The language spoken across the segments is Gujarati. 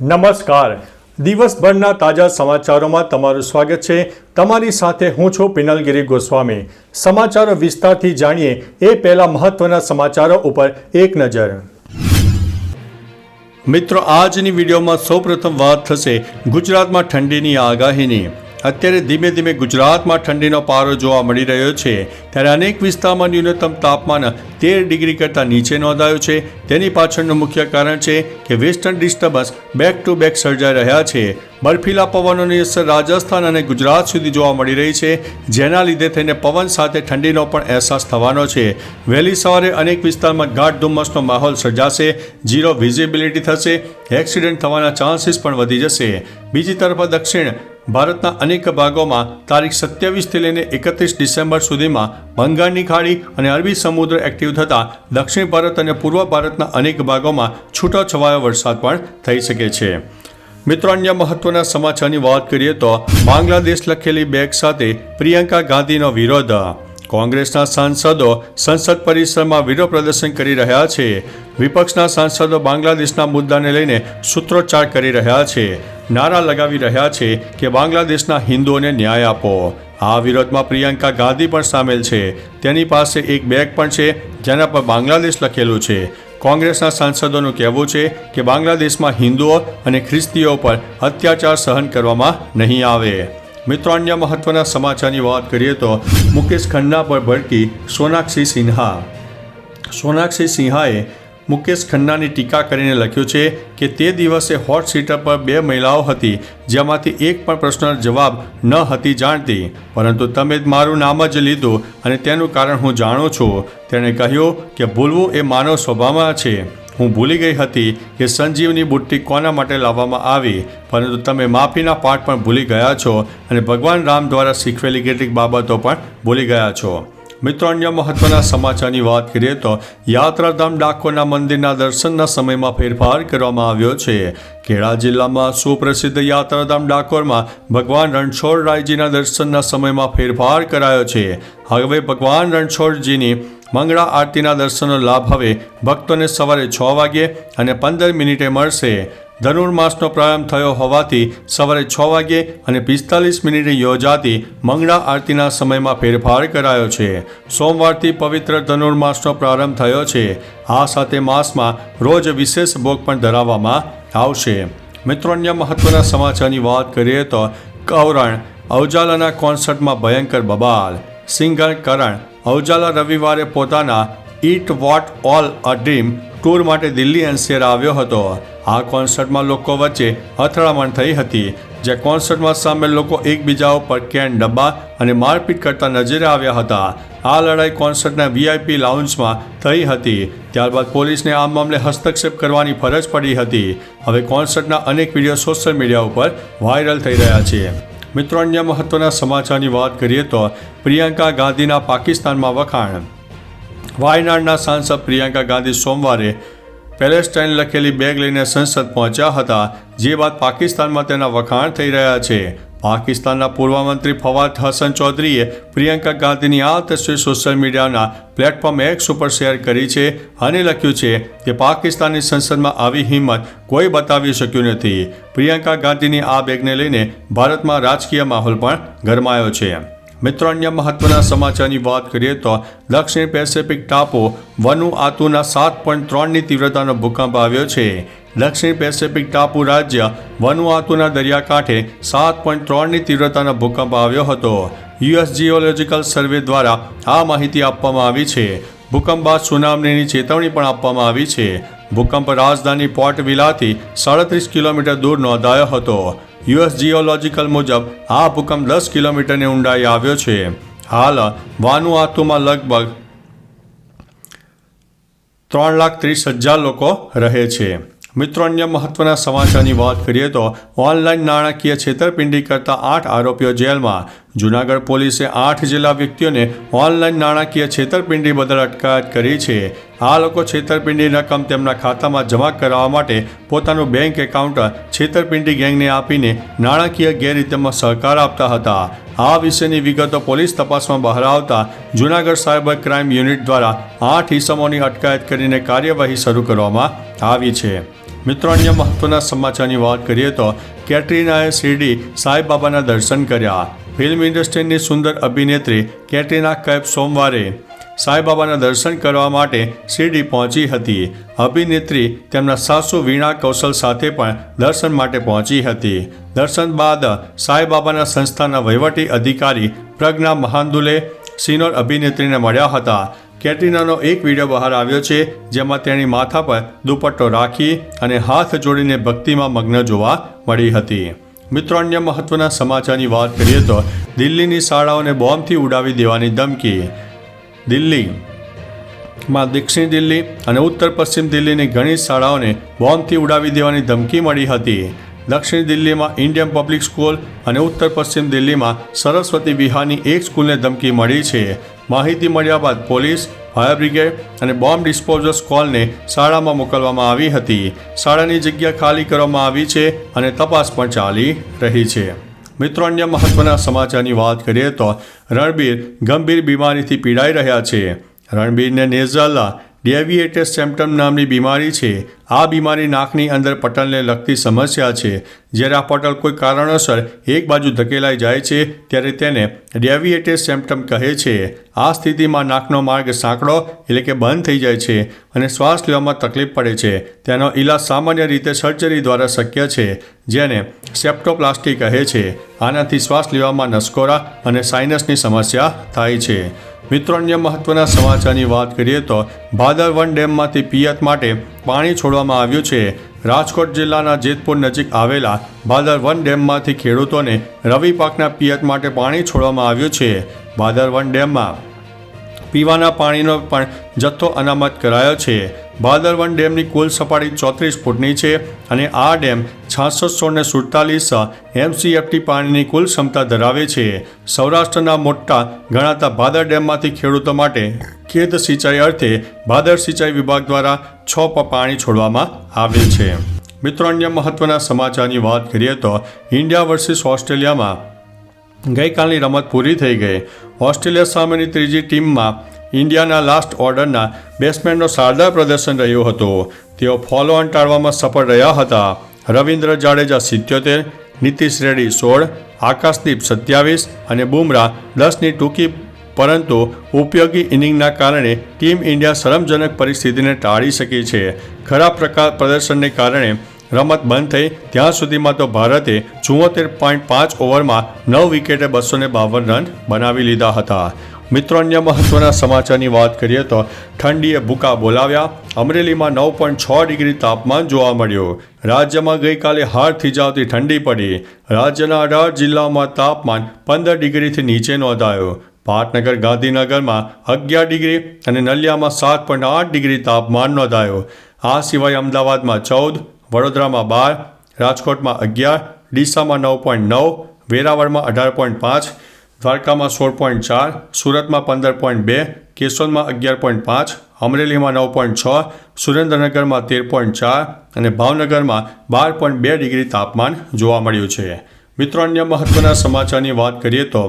નમસ્કાર. દિવસભરના તાજા સમાચારોમાં તમારું સ્વાગત છે. તમારી સાથે હું છું પિનલગીરી ગોસ્વામી. સમાચારો વિસ્તારથી જાણીએ એ પહેલા મહત્વના સમાચારો ઉપર એક નજર. મિત્રો, આજની વિડીયોમાં સૌપ્રથમ વાત થશે ગુજરાતમાં ઠંડીની આગાહીની. અત્યારે ધીમે ધીમે ગુજરાતમાં ઠંડીનો પારો જોવા મળી રહ્યો છે. ત્યારે અનેક વિસ્તારમાં ન્યૂનતમ તાપમાન તેર ડિગ્રી કરતાં નીચે નોંધાયું છે. તેની પાછળનું મુખ્ય કારણ છે કે western disturbance back to back સર્જાઈ રહ્યા છે. બર્ફીલા પવનોની અસર રાજસ્થાન અને ગુજરાત સુધી જોવા મળી રહી છે. જેના લીધે થઈને પવન સાથે ઠંડીનો પણ અહેસાસ થવાનો છે. વહેલી સવારે અનેક વિસ્તારમાં ગાઢ ધુમ્મસનો માહોલ સર્જાશે. ઝીરો વિઝિબિલિટી થશે. એક્સિડન્ટ થવાના ચાન્સીસ પણ વધી જશે. બીજી તરફ દક્ષિણ ભારતના અનેક ભાગોમાં તારીખ સત્યાવીસથી લઈને એકત્રીસ ડિસેમ્બર સુધીમાં બંગાળની ખાડી અને અરબી સમુદ્ર એક્ટિવ થતાં દક્ષિણ ભારત અને પૂર્વ ભારતના અનેક ભાગોમાં છૂટોછવાયો વરસાદ પણ થઈ શકે છે. મિત્રો, અન્ય મહત્વના સમાચારની વાત કરીએ તો બાંગ્લાદેશ લખેલી બેગ સાથે પ્રિયંકા ગાંધીનો વિરોધ. કોંગ્રેસના સાંસદો સંસદ પરિસરમાં વિરોધ પ્રદર્શન કરી રહ્યા છે. વિપક્ષના સાંસદો બાંગ્લાદેશના મુદ્દાને લઈને સૂત્રોચ્ચાર કરી રહ્યા છે. નારા લગાવી રહ્યા છે કે બાંગ્લાદેશના હિન્દુઓને ન્યાય આપો. આ વિરોધમાં પ્રિયંકા ગાંધી પણ સામેલ છે. તેની પાસે એક બેગ પણ છે, જેના પર બાંગ્લાદેશ લખેલું છે. કોંગ્રેસના સાંસદોનું કહેવું છે કે બાંગ્લાદેશમાં હિન્દુઓ અને ખ્રિસ્તીઓ પર અત્યાચાર સહન કરવામાં નહીં આવે. મિત્રો, અન્ય મહત્વના સમાચારની વાત કરીએ તો મુકેશ ખન્ના પર ભડકી સોનાક્ષી સિન્હા. સોનાક્ષી સિન્હાએ મુકેશ ખન્નાની ટીકા કરીને લખ્યું છે કે તે દિવસે હોટ સીટર પર બે મહિલાઓ હતી, જેમાંથી એક પણ પ્રશ્નનો જવાબ ન હતી જાણતી. પરંતુ તમે મારું નામ જ લીધું અને તેનું કારણ હું જાણું છું. તેણે કહ્યું કે ભૂલવું એ માનવ સ્વભાવમાં છે. હું ભૂલી ગઈ હતી કે સંજીવની બુટ્ટી કોના માટે લાવવામાં આવી. પરંતુ તમે માફીના પાઠ પણ ભૂલી ગયા છો અને ભગવાન રામ દ્વારા શીખવેલી કેટલીક બાબતો પણ ભૂલી ગયા છો. મિત્રો, અન્ય મહત્વના સમાચારની વાત કરીએ તો યાત્રાધામ ડાકોરના મંદિરના દર્શનના સમયમાં ફેરફાર કરવામાં આવ્યો છે. ખેડા જિલ્લામાં સુપ્રસિદ્ધ યાત્રાધામ ડાકોરમાં ભગવાન રણછોડરાયજીના દર્શનના સમયમાં ફેરફાર કરાયો છે. હવે ભગવાન રણછોડજીની મંગળા આરતીના દર્શનનો લાભ હવે ભક્તોને સવારે છ વાગ્યે અને પંદર મિનિટે મળશે. ધનુર્માસનો પ્રારંભ થયો હોવાથી સવારે છ વાગ્યે અને પિસ્તાલીસ મિનિટે યોજાતી મંગળા આરતીના સમયમાં ફેરફાર કરાયો છે. સોમવારથી પવિત્ર ધનુર્માસનો પ્રારંભ થયો છે. આ સાથે માસમાં રોજ વિશેષ ભોગ પણ ધરાવવામાં આવશે. મિત્રો, અન્ય મહત્વના સમાચારની વાત કરીએ તો કૌરણ અવજાલાના કોન્સર્ટમાં ભયંકર બબાલ. સિંગર કરણ અવજાલા રવિવારે પોતાના it was all a dream tour માટે દિલ્હી એનસીઆર આવ્યો હતો. આ કોન્સર્ટમાં લોકો વચ્ચે અથડામણ થઈ હતી, જે કોન્સર્ટમાં સામેલ લોકો એકબીજા ઉપર કેન ડબ્બા અને મારપીટ કરતા નજરે આવ્યા હતા. આ લડાઈ કોન્સર્ટના વીઆઈપી લાઉન્જમાં થઈ હતી. ત્યારબાદ પોલીસને આ મામલે હસ્તક્ષેપ કરવાની ફરજ પડી હતી. હવે કોન્સર્ટના અનેક વીડિયો સોશિયલ મીડિયા ઉપર વાયરલ થઈ રહ્યા છે. મિત્રો, અન્ય મહત્વના સમાચારની વાત કરીએ તો પ્રિયંકા ગાંધીના પાકિસ્તાનમાં વખાણ. વાયનાડના સાંસદ પ્રિયંકા ગાંધી સોમવારે પેલેસ્ટાઇન લખેલી બેગ લઈને સંસદ પહોંચ્યા હતા, જે બાદ પાકિસ્તાનમાં તેના વખાણ થઈ રહ્યા છે. પાકિસ્તાનના પૂર્વ મંત્રી ફવાદ હસન ચૌધરીએ પ્રિયંકા ગાંધીની આ તસવીર સોશિયલ મીડિયાના પ્લેટફોર્મ એક્સ ઉપર શેર કરી છે અને લખ્યું છે કે પાકિસ્તાનની સંસદમાં આવી હિંમત કોઈ બતાવી શક્યું નથી. પ્રિયંકા ગાંધીની આ બેગને લઈને ભારતમાં રાજકીય માહોલ પણ ગરમાયો છે. મિત્રો, અન્ય મહત્વના સમાચારની વાત કરીએ તો દક્ષિણ પેસિફિક ટાપુ વનુ આતુના સાત પોઈન્ટ ત્રણની તીવ્રતાનો ભૂકંપ આવ્યો છે. દક્ષિણ પેસિફિક ટાપુ રાજ્ય વનુઆતુના દરિયાકાંઠે સાત પોઈન્ટ ત્રણની તીવ્રતાનો ભૂકંપ આવ્યો હતો. યુએસ જીઓલોજીકલ સર્વે દ્વારા આ માહિતી આપવામાં આવી છે. ભૂકંપ બાદ સુનામણીની ચેતવણી પણ આપવામાં આવી છે. ભૂકંપ રાજધાની પોર્ટ વિલાથી સાડત્રીસ કિલોમીટર દૂર નોંધાયો હતો. યુએસ જીઓલોજીકલ મુજબ આ ભૂકંપ દસ કિલોમીટરની ઊંડાઈ આવ્યો છે. હાલ વાનુઆતુમાં લગભગ ત્રણ લાખ ત્રીસ હજાર લોકો રહે છે. મિત્રો, અન્ય મહત્વના સમાચારની વાત કરીએ તો ઓનલાઈન નાણાકીય છેતરપિંડી કરતા આઠ આરોપીઓ જેલમાં. જુનાગઢ પોલીસે આઠ જેટલા વ્યક્તિઓને ઓનલાઈન નાણાકીય છેતરપિંડી બદલ અટકાયત કરી છે. આ લોકો છેતરપિંડી રકમ તેમના ખાતામાં જમા કરાવવા માટે પોતાનું બેંક એકાઉન્ટ છેતરપિંડી ગેંગને આપીને નાણાકીય ગેરરીતિમાં સહકાર આપતા હતા. આ વિશેની વિગતો પોલીસ તપાસમાં બહાર આવતા જુનાગઢ સાયબર ક્રાઇમ યુનિટ દ્વારા આઠ ઇસમોની અટકાયત કરીને કાર્યવાહી શરૂ કરવામાં આવી છે. મિત્રો, અન્ય મહત્વના સમાચારની વાત કરીએ તો કેટરીનાએ શિરડી સાંઈબાબાના દર્શન કર્યા. ફિલ્મ ઇન્ડસ્ટ્રીની સુંદર અભિનેત્રી કેટરીના કૈફ સોમવારે સાંઈબાબાના દર્શન કરવા માટે શિરડી પહોંચી હતી. અભિનેત્રી તેમના સાસુ વીણા કૌશલ સાથે પણ દર્શન માટે પહોંચી હતી. દર્શન બાદ સાંઈબાબાના સંસ્થાના વહીવટી અધિકારી પ્રજ્ઞા મહાંદુલે સિનોર અભિનેત્રીને મળ્યા હતા. કેટરીનાનો એક વીડિયો બહાર આવ્યો છે, જેમાં તેણી માથા પર દુપટ્ટો રાખી અને હાથ જોડીને ભક્તિમાં મગ્ન જોવા મળી હતી. મિત્રો, અન્ય મહત્વના સમાચારની વાત કરીએ તો દિલ્હીની શાળાઓને બોમ્બથી ઉડાવી દેવાની ધમકી. દિલ્હી, માં દક્ષિણ દિલ્હી અને ઉત્તર પશ્ચિમ દિલ્હીની ઘણી શાળાઓને બોમ્બથી ઉડાવી દેવાની ધમકી મળી હતી. દક્ષિણ દિલ્હીમાં ઇન્ડિયન પબ્લિક સ્કૂલ અને ઉત્તર પશ્ચિમ દિલ્હીમાં સરસ્વતી વિહારની એક સ્કૂલને ધમકી મળી છે. માહિતી મળ્યા બાદ પોલીસ, ફાયર બ્રિગેડ અને બોમ્બ ડિસ્પોઝલ સ્કોલને શાળામાં મોકલવામાં આવી હતી. શાળાની જગ્યા ખાલી કરવામાં આવી છે અને તપાસ પણ ચાલી રહી છે. મિત્રો, અન્ય મહત્વના સમાચારની વાત કરીએ તો રણબીર ગંભીર બીમારીથી પીડાઈ રહ્યા છે. રણબીરને નેઝલ ડેવિએટેડ સેમ્પટમ નામની બીમારી છે. આ બીમારી નાકની અંદર પટલને લગતી સમસ્યા છે. જ્યારે આ પટલ કોઈ કારણોસર એક બાજુ ધકેલાઈ જાય છે, ત્યારે તેને ડેવિએટેડ સેમ્પટમ કહે છે. આ સ્થિતિમાં નાકનો માર્ગ સાંકડો એટલે કે બંધ થઈ જાય છે અને શ્વાસ લેવામાં તકલીફ પડે છે. તેનો ઇલાજ સામાન્ય રીતે સર્જરી દ્વારા શક્ય છે, જેને સેપ્ટોપ્લાસ્ટી કહે છે. આનાથી શ્વાસ લેવામાં નસકોરા અને સાઇનસની સમસ્યા થાય છે. મિત્રો, અન્ય મહત્વના સમાચારની વાત કરીએ તો ભાદરવન ડેમમાંથી પિયત માટે પાણી છોડવામાં આવ્યું છે. રાજકોટ જિલ્લાના જેતપુર નજીક આવેલા ભાદરવન ડેમમાંથી ખેડૂતોને રવિ પાકના પિયત માટે પાણી છોડવામાં આવ્યું છે. ભાદરવન ડેમમાં પીવાના પાણીનો પણ જથ્થો અનામત કરાયો છે. ભાદરવન ડેમની કુલ સપાટી ચોત્રીસ ફૂટની છે અને આ ડેમ છાસઠસો ને સુડતાલીસ એમસીએફટી પાણીની કુલ ક્ષમતા ધરાવે છે. સૌરાષ્ટ્રના મોટા ગણાતા ભાદર ડેમમાંથી ખેડૂતો માટે ખેત સિંચાઈ અર્થે ભાદર સિંચાઈ વિભાગ દ્વારા છ પાણી છોડવામાં આવે છે. મિત્રો, અન્ય મહત્વના સમાચારની વાત કરીએ તો ઇન્ડિયા વર્સિસ ઓસ્ટ્રેલિયામાં ગઈકાલની રમત પૂરી થઈ ગઈ. ઓસ્ટ્રેલિયા સામેની ત્રીજી ટીમમાં ઇન્ડિયાના લાસ્ટ ઓર્ડરના બેટ્સમેનનો શારદાર પ્રદર્શન રહ્યું હતું. તેઓ ફોલો ઓન ટાળવામાં સફળ રહ્યા હતા. રવિન્દ્ર જાડેજા સિત્યોતેર, નીતિશ રેડ્ડી સોળ, આકાશદીપ સત્યાવીસ અને બુમરાહ દસની ટૂંકી, પરંતુ ઉપયોગી ઇનિંગના કારણે ટીમ ઇન્ડિયા શરમજનક પરિસ્થિતિને ટાળી શકી છે. ખરાબ પ્રકાર પ્રદર્શનને કારણે રમત બંધ થઈ, ત્યાં સુધીમાં તો ભારતે ચુંવોતેર પોઈન્ટ પાંચ ઓવરમાં નવ વિકેટે બસો બાવન રન બનાવી લીધા હતા. મિત્રો, અન્ય મહત્વના સમાચારની વાત કરીએ તો ઠંડીએ ભૂકા બોલાવ્યા. અમરેલીમાં નવ પોઈન્ટ છ ડિગ્રી તાપમાન જોવા મળ્યું. રાજ્યમાં ગઈકાલે હાડ થીજાવતી ઠંડી પડી. રાજ્યના અઢાર જિલ્લાઓમાં તાપમાન પંદર ડિગ્રીથી નીચે નોંધાયું. પાટનગર, ગાંધીનગરમાં અગિયાર ડિગ્રી અને નલિયામાં સાત પોઈન્ટ આઠ ડિગ્રી તાપમાન નોંધાયું. આ સિવાય અમદાવાદમાં ચૌદ, વડોદરામાં બાર, રાજકોટમાં અગિયાર, ડીસામાં નવ પોઈન્ટ નવ, વેરાવળમાં અઢાર પોઈન્ટ પાંચ દ્વારકામાં સોળ પોઈન્ટ ચાર, સુરતમાં પંદર પોઈન્ટ બે, કેશોદમાં અગિયાર પોઈન્ટ પાંચ, અમરેલીમાં નવ પોઈન્ટ છ, સુરેન્દ્રનગરમાં તેર પોઈન્ટ ચાર અને ભાવનગરમાં બાર પોઈન્ટ બે ડિગ્રી તાપમાન જોવા મળ્યું છે. મિત્રો, અન્ય મહત્વના સમાચારની વાત કરીએ તો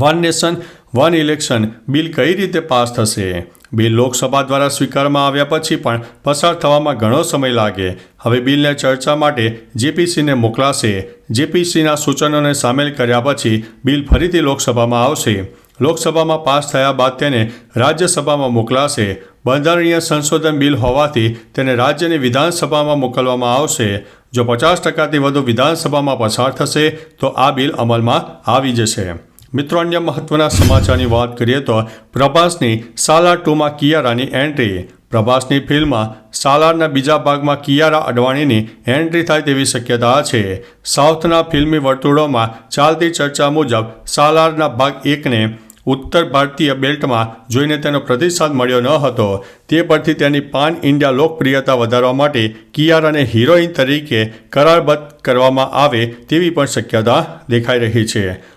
one nation, one election bill કઈ રીતે પાસ થશે? બિલ લોકસભા દ્વારા સ્વીકારવામાં આવ્યા પછી પણ પસાર થવામાં ઘણો સમય લાગે. હવે બિલને ચર્ચા માટે જેપીસીને મોકલાશે. જેપીસીના સૂચનોને સામેલ કર્યા પછી બિલ ફરીથી લોકસભામાં આવશે. લોકસભામાં પાસ થયા બાદ તેને રાજ્યસભામાં મોકલાશે. બંધારણીય સંશોધન બિલ હોવાથી તેને રાજ્યની વિધાનસભામાં મોકલવામાં આવશે. જો પચાસ ટકાથી વધુ વિધાનસભામાં પસાર થશે, તો આ બિલ અમલમાં આવી જશે. મિત્રો, અન્ય મહત્વના સમાચારની વાત કરીએ તો પ્રભાસની સાલાર ટુમાં કિયારાની એન્ટ્રી. પ્રભાસની ફિલ્મમાં સાલારના બીજા ભાગમાં કિયારા અડવાણીની એન્ટ્રી થાય તેવી શક્યતા છે. સાઉથના ફિલ્મી વર્તુળોમાં ચાલતી ચર્ચા મુજબ સાલારના ભાગ એકને ઉત્તર ભારતીય બેલ્ટમાં જોઈને તેનો પ્રતિસાદ મળ્યો ન હતો. તે પરથી તેની પાન ઇન્ડિયા લોકપ્રિયતા વધારવા માટે કિયારાને હિરોઈન તરીકે કરારબદ્ધ કરવામાં આવે તેવી પણ શક્યતા દેખાઈ રહી છે.